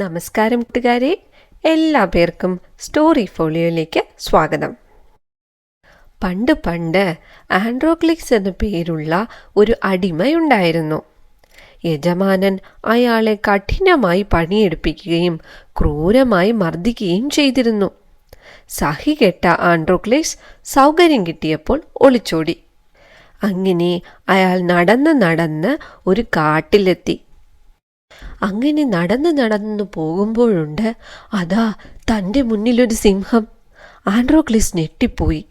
നമസ്കാരം കൂട്ടുകാരെ. എല്ലാ പേർക്കും സ്റ്റോറി ഫോളിയോയിലേക്ക് സ്വാഗതം. പണ്ട് പണ്ട് ആൻഡ്രോക്ലിക്സ് എന്ന പേരുള്ള ഒരു അടിമയുണ്ടായിരുന്നു. യജമാനൻ അയാളെ കഠിനമായി പണിയെടുപ്പിക്കുകയും ക്രൂരമായി മർദ്ദിക്കുകയും ചെയ്തിരുന്നു. സഹികെട്ട ആൻഡ്രോക്ലിക്സ് സൗകര്യം കിട്ടിയപ്പോൾ ഒളിച്ചോടി. അങ്ങനെ അയാൾ നടന്ന് നടന്ന് ഒരു കാട്ടിലെത്തി. അങ്ങനെ നടന്നു നടന്നു പോകുമ്പോഴുണ്ട് അതാ തന്റെ മുന്നിലൊരു സിംഹം. ആൻഡ്രോക്ലിസ് ഞെട്ടിപ്പോയി.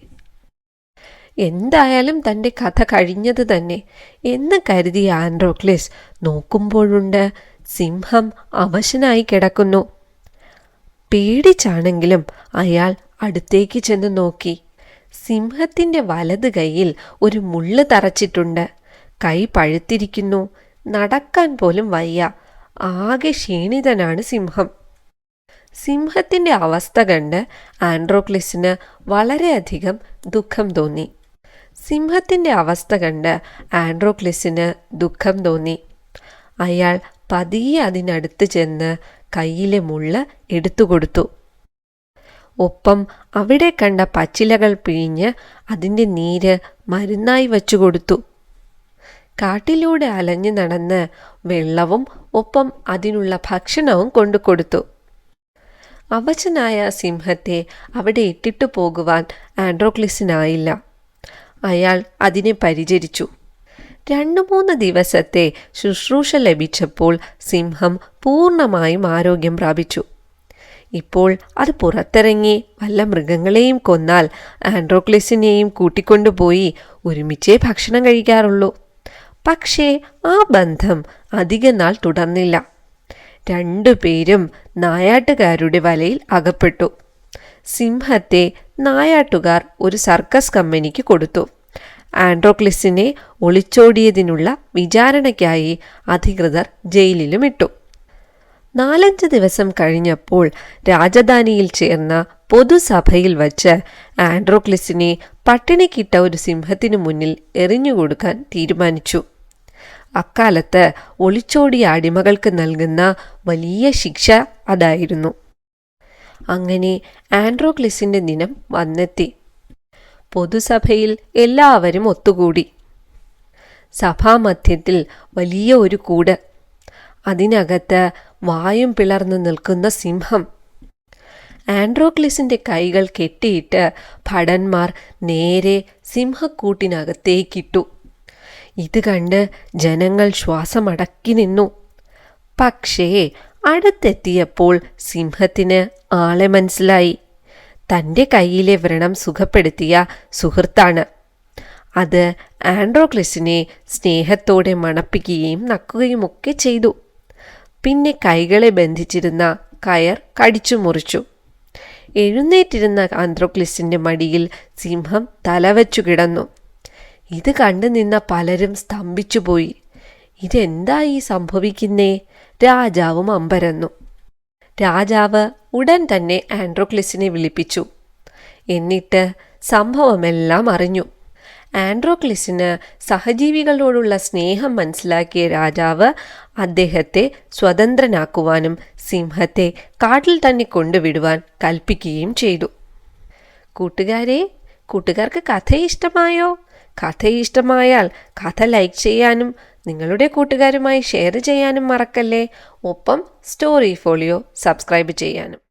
എന്തായാലും തന്റെ കഥ കഴിഞ്ഞത് തന്നെ എന്ന് കരുതി ആൻഡ്രോക്ലിസ് നോക്കുമ്പോഴുണ്ട് സിംഹം അവശനായി കിടക്കുന്നു. പേടിച്ചാണെങ്കിലും അയാൾ അടുത്തേക്ക് ചെന്ന് നോക്കി. സിംഹത്തിന്റെ വലത് കൈയിൽ ഒരു മുള്ള് തറച്ചിട്ടുണ്ട്. കൈ പഴുത്തിരിക്കുന്നു. നടക്കാൻ പോലും വയ്യ. ആകെ ക്ഷീണിതനാണ് സിംഹം. സിംഹത്തിന്റെ അവസ്ഥ കണ്ട് ആൻഡ്രോക്ലിസിന് വളരെയധികം ദുഃഖം തോന്നി. സിംഹത്തിന്റെ അവസ്ഥ കണ്ട് ആൻഡ്രോക്ലിസിന് ദുഃഖം തോന്നി. അയാൾ പതിയെ അതിനടുത്ത് ചെന്ന് കയ്യിലെ മുള്ള എടുത്തുകൊടുത്തു ഒപ്പം അവിടെ കണ്ട പച്ചിലകൾ പിഴിഞ്ഞ് അതിന്റെ നീര് മരുന്നായി വച്ചു കൊടുത്തു. കാട്ടിലൂടെ അലഞ്ഞു നടന്ന് വെള്ളവും ഒപ്പം അതിനുള്ള ഭക്ഷണവും കൊണ്ടു കൊടുത്തു. അവശനായ സിംഹത്തെ അവിടെ ഇട്ടിട്ടു പോകുവാൻ ആൻഡ്രോക്ലിസിനായില്ല. അയാൾ അതിനെ പരിചരിച്ചു. രണ്ടു മൂന്ന് ദിവസത്തെ ശുശ്രൂഷ ലഭിച്ചപ്പോൾ സിംഹം പൂർണമായും ആരോഗ്യം പ്രാപിച്ചു. ഇപ്പോൾ അത് പുറത്തിറങ്ങി വല്ല മൃഗങ്ങളെയും കൊന്നാൽ ആൻഡ്രോക്ലിസിനെയും കൂട്ടിക്കൊണ്ടുപോയി ഒരുമിച്ചേ ഭക്ഷണം കഴിക്കാറുള്ളൂ. പക്ഷേ ആ ബന്ധം അധിക നാൾ തുടർന്നില്ല. രണ്ടുപേരും നായാട്ടുകാരുടെ വലയിൽ അകപ്പെട്ടു. സിംഹത്തെ നായാട്ടുകാർ ഒരു സർക്കസ് കമ്പനിക്ക് കൊടുത്തു. ആൻഡ്രോക്ലിസിനെ ഒളിച്ചോടിയതിനുള്ള വിചാരണയ്ക്കായി അധികൃതർ ജയിലിലും ഇട്ടു നാലഞ്ച് ദിവസം കഴിഞ്ഞപ്പോൾ രാജധാനിയിൽ ചേർന്ന പൊതുസഭയിൽ വച്ച് ആൻഡ്രോക്ലിസിനെ പട്ടിണിക്കിട്ട ഒരു സിംഹത്തിനു മുന്നിൽ എറിഞ്ഞുകൊടുക്കാൻ തീരുമാനിച്ചു. അക്കാലത്ത് ഒളിച്ചോടിയ അടിമകൾക്ക് നൽകുന്ന വലിയ ശിക്ഷ അതായിരുന്നു. അങ്ങനെ ആൻഡ്രോക്ലിസിന്റെ ദിനം വന്നെത്തി. പൊതുസഭയിൽ എല്ലാവരും ഒത്തുകൂടി. സഭാമധ്യത്തിൽ വലിയ ഒരു കൂട്. അതിനകത്ത് വായും പിളർന്നു നിൽക്കുന്ന സിംഹം. ആൻഡ്രോക്ലിസിന്റെ കൈകൾ കെട്ടിയിട്ട് ഭടന്മാർ നേരെ സിംഹക്കൂട്ടിനകത്തേക്കിട്ടു ഇത് കണ്ട് ജനങ്ങൾ ശ്വാസമടക്കി നിന്നു. പക്ഷേ അടുത്തെത്തിയപ്പോൾ സിംഹത്തിന് ആളെ മനസ്സിലായി. തന്റെ കയ്യിലെ വ്രണം സുഖപ്പെടുത്തിയ സുഹൃത്താണ്. അത് ആൻഡ്രോക്ലിസിനെ സ്നേഹത്തോടെ മണപ്പിക്കുകയും നക്കുകയുമൊക്കെ ചെയ്തു. പിന്നെ കൈകളെ ബന്ധിച്ചിരുന്ന കയർ കടിച്ചു മുറിച്ചു. എഴുന്നേറ്റിരുന്ന ആൻഡ്രോക്ലിസിന്റെ മടിയിൽ സിംഹം തലവച്ചു കിടന്നു. ഇത് കണ്ടു നിന്ന പലരും സ്തംഭിച്ചുപോയി. ഇതെന്തായി സംഭവിക്കുന്നേ? രാജാവും അമ്പരന്നു. രാജാവ് ഉടൻ തന്നെ ആൻഡ്രോക്ലിസിനെ വിളിപ്പിച്ചു. എന്നിട്ട് സംഭവമെല്ലാം അറിഞ്ഞു. ആൻഡ്രോക്ലിസിന് സഹജീവികളോടുള്ള സ്നേഹം മനസ്സിലാക്കിയ രാജാവ് അദ്ദേഹത്തെ സ്വതന്ത്രനാക്കുവാനും സിംഹത്തെ കാട്ടിൽ തന്നെ കൊണ്ടുവിടുവാൻ കൽപ്പിക്കുകയും ചെയ്തു. കൂട്ടുകാരെ കൂട്ടുകാർക്ക് കഥ ഇഷ്ടമായോ കഥ ഇഷ്ടമായാൽ കഥ ലൈക്ക് ചെയ്യാനും നിങ്ങളുടെ കൂട്ടുകാരുമായി ഷെയർ ചെയ്യാനും മറക്കല്ലേ. ഒപ്പം സ്റ്റോറി ഫോളിയോ സബ്സ്ക്രൈബ് ചെയ്യാനും.